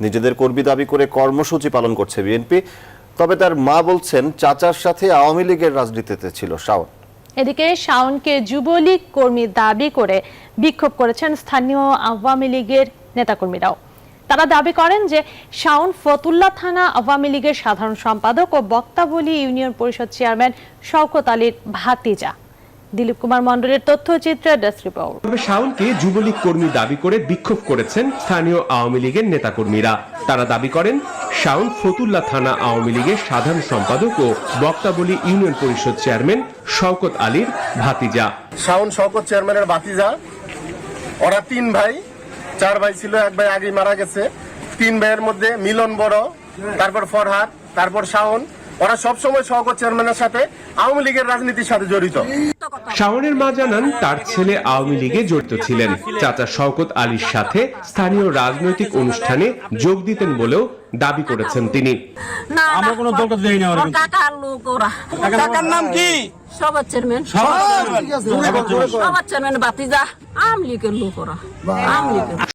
নিজেদের কর্মী দাবি করে কর্মসূচি পালন করছে বিএনপি তবে তার মা বলছেন, চাচার সাথে আওয়ামী লীগের রাজনীতিতে ছিল শাওন। এদিকে শাওনকে যুবলীগ কর্মী দাবি করে বিক্ষোভ করেছেন স্থানীয় আওয়ামী লীগের নেতাকর্মীরাও। তারা দাবি করেন যে শাওন ফতুল্লা থানা আওয়ামী লীগের সাধারণ সম্পাদক ও বক্তাবলী ইউনিয়ন পরিষদ চেয়ারম্যান শওকত আলীর ভাতিজা। দিলীপ কুমার মণ্ডলের তথ্যচিত্রে ডেস্ক রিপোর্ট। তবে শাওনকে যুবলীগ কর্মী দাবি করে বিক্ষোভ করেছেন স্থানীয় আওয়ামী লীগের নেতাকর্মীরা। তারা দাবি করেন শাওন ফতুল্লা থানা আওয়ামী লীগের সাধারণ সম্পাদক ও বক্তাবলী ইউনিয়ন পরিষদ চেয়ারম্যান শওকত আলীর ভাতিজা। শাওন শওকত চেয়ারম্যানের ভাতিজা ওরা তিন ভাই চার ভাই ছিল এক ভাই আগেই মারা গেছে। তিন ভাইয়ের মধ্যে মিলন বড় তারপর ফরহাদ তারপর শাওন ওরা সবসময় শওকত চেয়ারম্যানের সাথে আওয়ামী লীগের রাজনীতির সাথে জড়িত। শাওনের মা জানান তার ছেলে আওয়ামী লীগে জড়িত ছিলেন। চাচা শওকত আলীর সাথে স্থানীয় রাজনৈতিক অনুষ্ঠানে যোগ দিতেন বলেও দাবি করেছেন তিনি। আমরা কোনো দলটা দেই না ওরা কাকার লোক ওরা। কাকার নাম কি? সবার চেয়ারম্যান। সবার চেয়ারম্যান। বাতিজা। আম লীগের লোক ওরা। আম লীগের